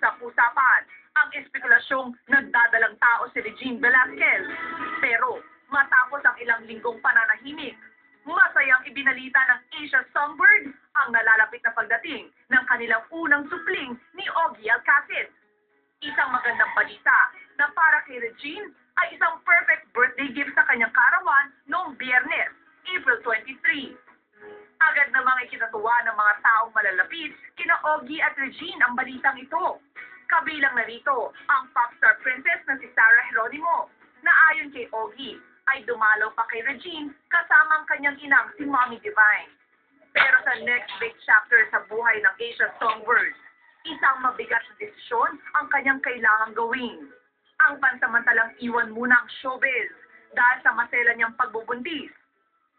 usap-usapan ang espekulasyong nagdadalang tao si Regine Velasquez. Pero matapos ang ilang linggong pananahimik, masayang ibinalita ng Asia Songbird ang nalalapit na pagdating ng kanilang unang supling ni Ogie Alcacid. Isang magandang balita na para kay Regine ay isang perfect birthday gift sa kanyang karawan noong biyernes, April 23. Agad namang ikinatuwa ng mga taong malalapit kina Ogie at Regine ang balitang ito. Kabilang na rito ang popstar princess na si Sarah Geronimo na ayon kay Ogie ay dumalaw pa kay Regine kasama ang kanyang inang si Mommy Divine. Pero sa next big chapter sa buhay ng Asia Songbird, isang mabigat na desisyon ang kanyang kailangang gawin. Ang pansamantalang iwan muna ang showbiz dahil sa masela niyang pagbubuntis.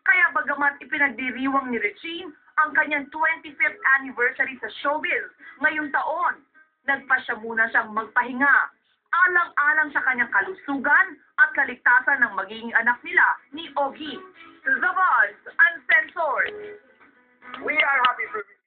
Kaya bagamat ipinagdiriwang ni Regine ang kanyang 25th anniversary sa showbiz ngayong taon, nagpa siya muna siyang magpahinga. Alang-alang sa kanyang kalusugan at kaligtasan ng magiging anak nila ni Ogie. The Buzz Uncensored. We are happy for